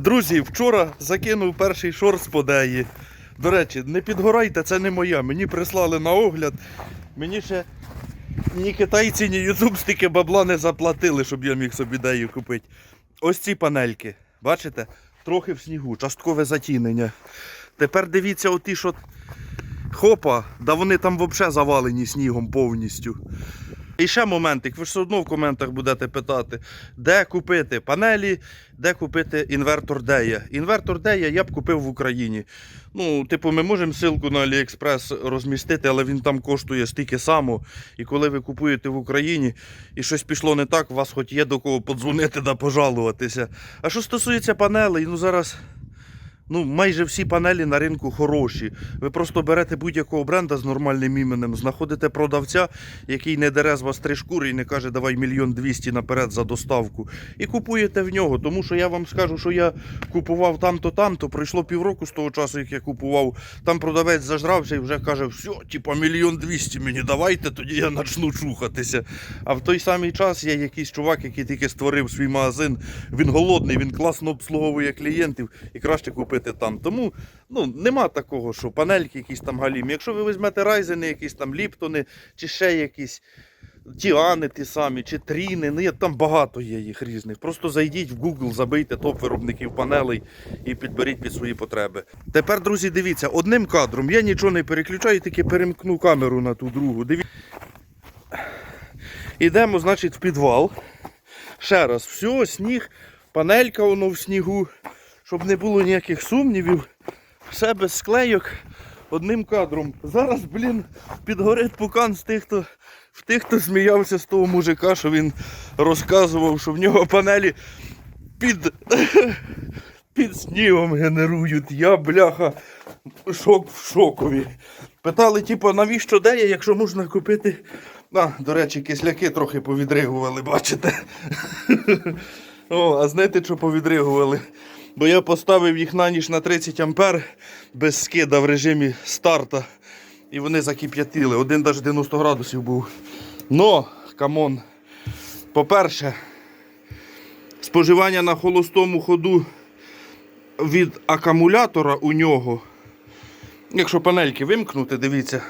Друзі, вчора закинув перший шорт з подеї. До речі, не підгорайте, це не моя. Мені прислали на огляд. Мені ще ні китайці, ні ютуб стільки бабла не заплатили, щоб я міг собі дею купити. Ось ці панельки. Бачите? Трохи в снігу, часткове затінення. Тепер дивіться, оті, що хопа, да вони там взагалі завалені снігом повністю. І ще моментик, ви ж все одно в коментах будете питати, де купити панелі, де купити інвертор Дея. Інвертор Дея я б купив в Україні. Ну, типу, ми можемо ссылку на AliExpress розмістити, але він там коштує стільки само. І коли ви купуєте в Україні і щось пішло не так, у вас хоч є до кого подзвонити да пожалуватися. А що стосується панелей, ну зараз. Ну, майже всі панелі на ринку хороші. Ви просто берете будь-якого бренда з нормальним іменем, знаходите продавця, який не дере з вас три шкури і не каже, давай мільйон двісті наперед за доставку. І купуєте в нього. Тому що я вам скажу, що я купував там-то, там-то. Пройшло півроку з того часу, як я купував. Там продавець зажрався і вже каже, все, типа мільйон двісті мені давайте, тоді я почну чухатися. А в той самий час є якийсь чувак, який тільки створив свій магазин. Він голодний, він класно обслуговує клієнтів і краще купити там. Тому ну, нема такого, що панельки якісь там галімі. Якщо ви візьмете райзени, якісь там ліптони, чи ще якісь. Тіани ті самі, чи тріни, ну там багато є їх різних. Просто зайдіть в Google, забийте топ виробників панелей і підберіть під свої потреби. Тепер, друзі, дивіться, одним кадром я нічого не переключаю, тільки перемкну камеру на ту другу. Дивіться. Ідемо, значить, в підвал. Ще раз, все, сніг, панелька воно в снігу, щоб не було ніяких сумнівів. Все без склейок, одним кадром. Зараз, блін, підгорить пукан з тих, хто в тих, хто сміявся з того мужика, що він розказував, що в нього панелі під, під снігом генерують. Я, бляха, шок в шокові. Питали, типу, навіщо деє, якщо можна купити. А, до речі, кисляки трохи повідригували, бачите? О, а знаєте, що повідригували? Бо я поставив їх на ніч на 30 ампер без скида в режимі старта. І вони закип'ятили. Один навіть 90 градусів був. Но, камон. По-перше, споживання на холостому ходу від акумулятора у нього. Якщо панельки вимкнути, дивіться.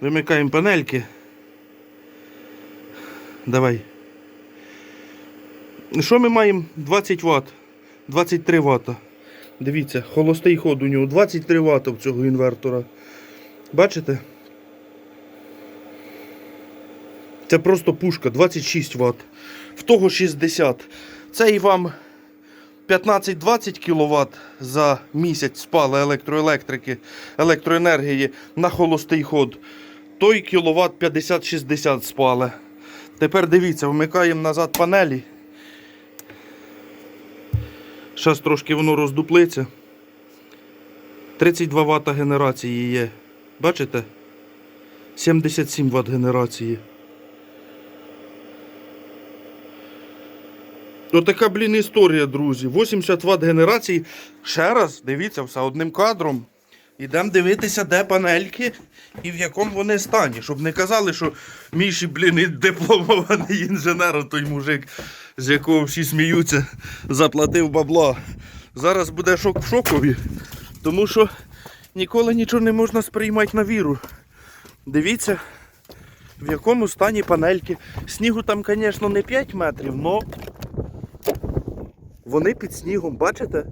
Вимикаємо панельки. Давай. Що ми маємо? 20 Вт. 23 Вт. Дивіться, холостий ход у нього 23 Вт в цього інвертора. Бачите? Це просто пушка 26 Вт. В того 60. Це і вам 15-20 кВт за місяць спали електроелектрики, електроенергії на холостий ход. Той кіловат 50-60 спали. Тепер дивіться, вмикаємо назад панелі. Зараз трошки воно роздуплиться. 32 Вт генерації є. Бачите? 77 Вт генерації. Отака, блін, історія, друзі. 80 Вт генерації. Ще раз, дивіться, все одним кадром. Ідемо дивитися, де панельки і в якому вони стані. Щоб не казали, що Міші, блін, дипломований інженер, той мужик, з якого всі сміються, заплатив бабла. Зараз буде шок в шокові, тому що ніколи нічого не можна сприймати на віру. Дивіться, в якому стані панельки. Снігу там, звісно, не 5 метрів, але вони під снігом, бачите?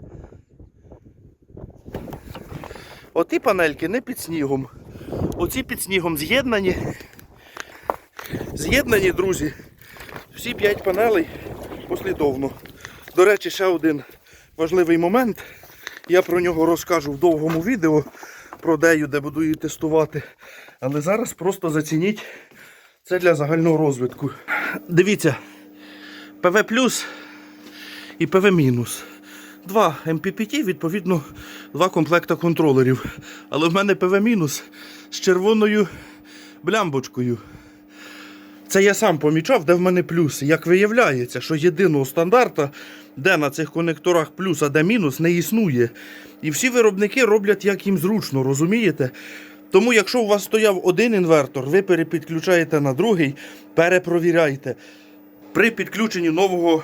Оті панельки не під снігом. Оці під снігом з'єднані. З'єднані, друзі. Всі 5 панелей послідовно. До речі, ще один важливий момент. Я про нього розкажу в довгому відео про дею, де буду її тестувати. Але зараз просто зацініть це для загального розвитку. Дивіться, ПВ плюс і ПВ мінус. Два MPPT, відповідно, два комплекта контролерів. Але в мене ПВ мінус з червоною блямбочкою. Це я сам помічав, де в мене плюс. Як виявляється, що єдиного стандарта, де на цих конекторах плюс, а де мінус, не існує. І всі виробники роблять як їм зручно, розумієте? Тому, якщо у вас стояв один інвертор, ви перепідключаєте на другий, перепровіряйте. При підключенні нового,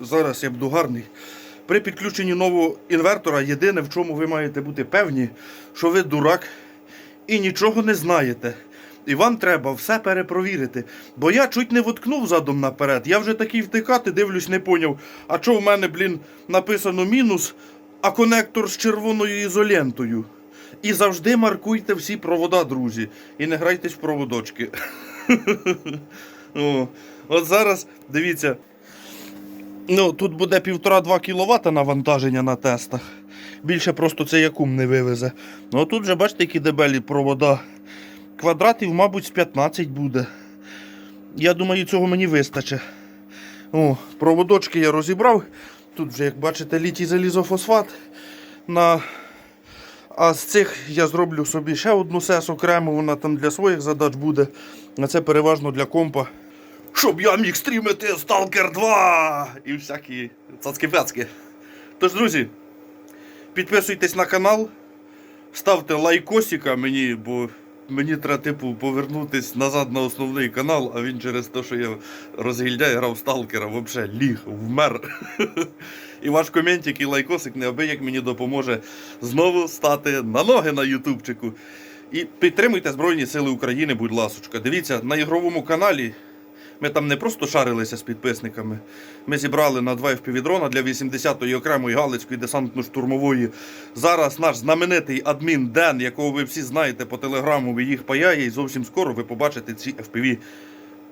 зараз я буду гарний, При підключенні нового інвертора єдине, в чому ви маєте бути певні, що ви дурак і нічого не знаєте. І вам треба все перепровірити. Бо я чуть не воткнув задом наперед. Я вже такий втикати, дивлюсь, не поняв. А що в мене, блін, написано мінус, а конектор з червоною ізолентою. І завжди маркуйте всі провода, друзі. І не грайтесь в проводочки. От зараз, дивіться. Ну, тут буде 1,5-2 кВт навантаження на тестах. Більше просто це якум не вивезе. Ну, тут вже бачите, які дебелі провода. Квадратів, мабуть, з 15 буде. Я думаю, цього мені вистачить. О, проводочки я розібрав. Тут вже, як бачите, літій залізофосфат. На... А з цих я зроблю собі ще одну сес окремо, вона там для своїх задач буде. А це переважно для компа. Щоб я міг стрімити Stalker 2 і всякі цацки-пяцки. Тож, друзі, підписуйтесь на канал, ставте лайкосика мені, бо мені треба типу повернутись назад на основний канал, а він через те, що я розгільдяй грав сталкера, взагалі ліг, вмер. І ваш коментик і лайкосик неабияк мені допоможе знову стати на ноги на ютубчику. І підтримуйте Збройні Сили України, будь ласочка. Дивіться, на ігровому каналі ми там не просто шарилися з підписниками. Ми зібрали на два FPV-дрона для 80-ї окремої Галицької десантно-штурмової. Зараз наш знаменитий адмін Ден, якого ви всі знаєте по телеграму, їх паяє, і зовсім скоро ви побачите ці FPV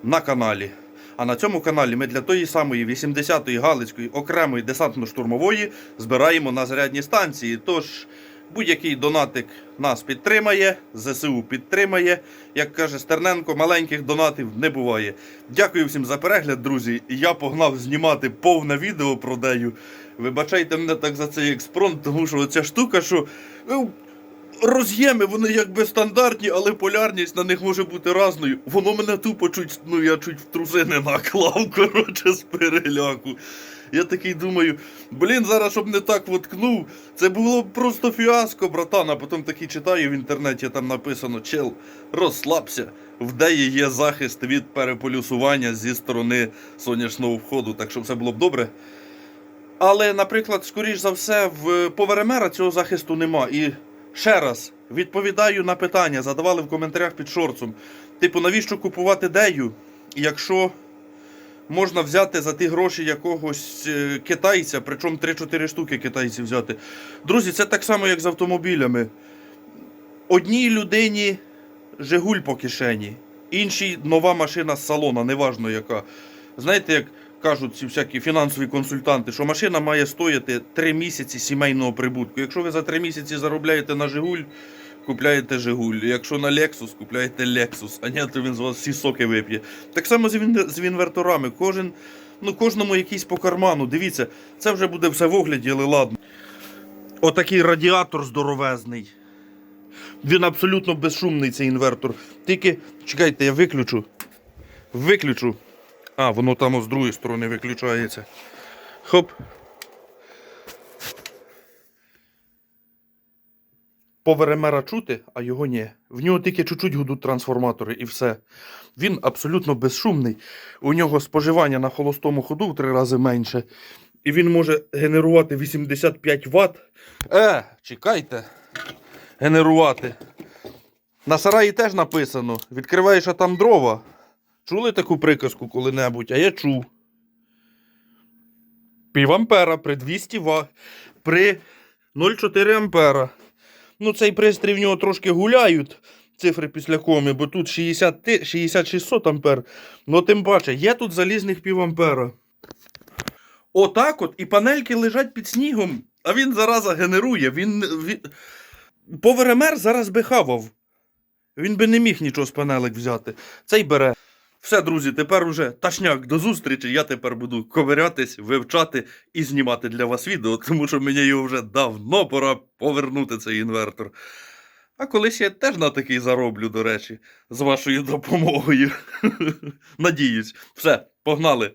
на каналі. А на цьому каналі ми для тої самої 80-ї Галицької окремої десантно-штурмової збираємо на зарядні станції. Тож будь-який донатик нас підтримає, ЗСУ підтримає. Як каже Стерненко, маленьких донатів не буває. Дякую всім за перегляд, друзі. Я погнав знімати повне відео про дею. Вибачайте мене так за цей експронт, тому що оця штука, що. ну, Роз'єми, вони якби стандартні, але полярність на них може бути разною. Воно мене тупо чуть, ну я чуть в труси не наклав, коротше, з переляку. Я такий думаю, блін, зараз щоб не так воткнув, це було б просто фіаско, братан. А потім такий читаю в інтернеті, там написано, чел, розслабся. В деї є захист від переполюсування зі сторони сонячного входу, так що все було б добре. Але, наприклад, скоріш за все, в поверемера цього захисту нема. І ще раз відповідаю на питання, задавали в коментарях під шорцом. Типу, навіщо купувати дею, якщо можна взяти за ті гроші якогось е, китайця, причому 3-4 штуки китайців взяти. Друзі, це так само, як з автомобілями. Одній людині Жигуль по кишені, іншій нова машина з салона, неважно яка. Знаєте, як кажуть ці всякі фінансові консультанти, що машина має стояти 3 місяці сімейного прибутку. Якщо ви за 3 місяці заробляєте на Жигуль, купляєте Жигуль. Якщо на Lexus, купляєте Lexus, а ні, то він з вас всі соки вип'є. Так само з, інверторами. Кожен, ну, кожному якийсь по карману. Дивіться, це вже буде все в огляді, але ладно. Отакий радіатор здоровезний. Він абсолютно безшумний, цей інвертор. Тільки, чекайте, я виключу. Виключу. А, воно там з другої сторони виключається. Хоп. Поверемера чути, а його ні. В нього тільки чуть-чуть гудуть трансформатори і все. Він абсолютно безшумний. У нього споживання на холостому ходу в три рази менше. І він може генерувати 85 Вт. Е, чекайте. Генерувати. На сараї теж написано: відкриваєш а там дрова. Чули таку приказку коли-небудь? А я чув. Пів ампера при 200 Вт. При 0,4 ампера. Ну, цей пристрій в нього трошки гуляють. Цифри після коми, бо тут 60, ти- 6600 ампер. Ну, тим паче, є тут залізних пів ампера. Отак от, і панельки лежать під снігом, а він зараза генерує. Він, він... Поверемер зараз би хавав. Він би не міг нічого з панелек взяти. Цей бере. Все, друзі, тепер уже ташняк до зустрічі. Я тепер буду ковирятись, вивчати і знімати для вас відео, тому що мені його вже давно пора повернути цей інвертор. А колись я теж на такий зароблю, до речі, з вашою допомогою. Надіюсь. Все, погнали.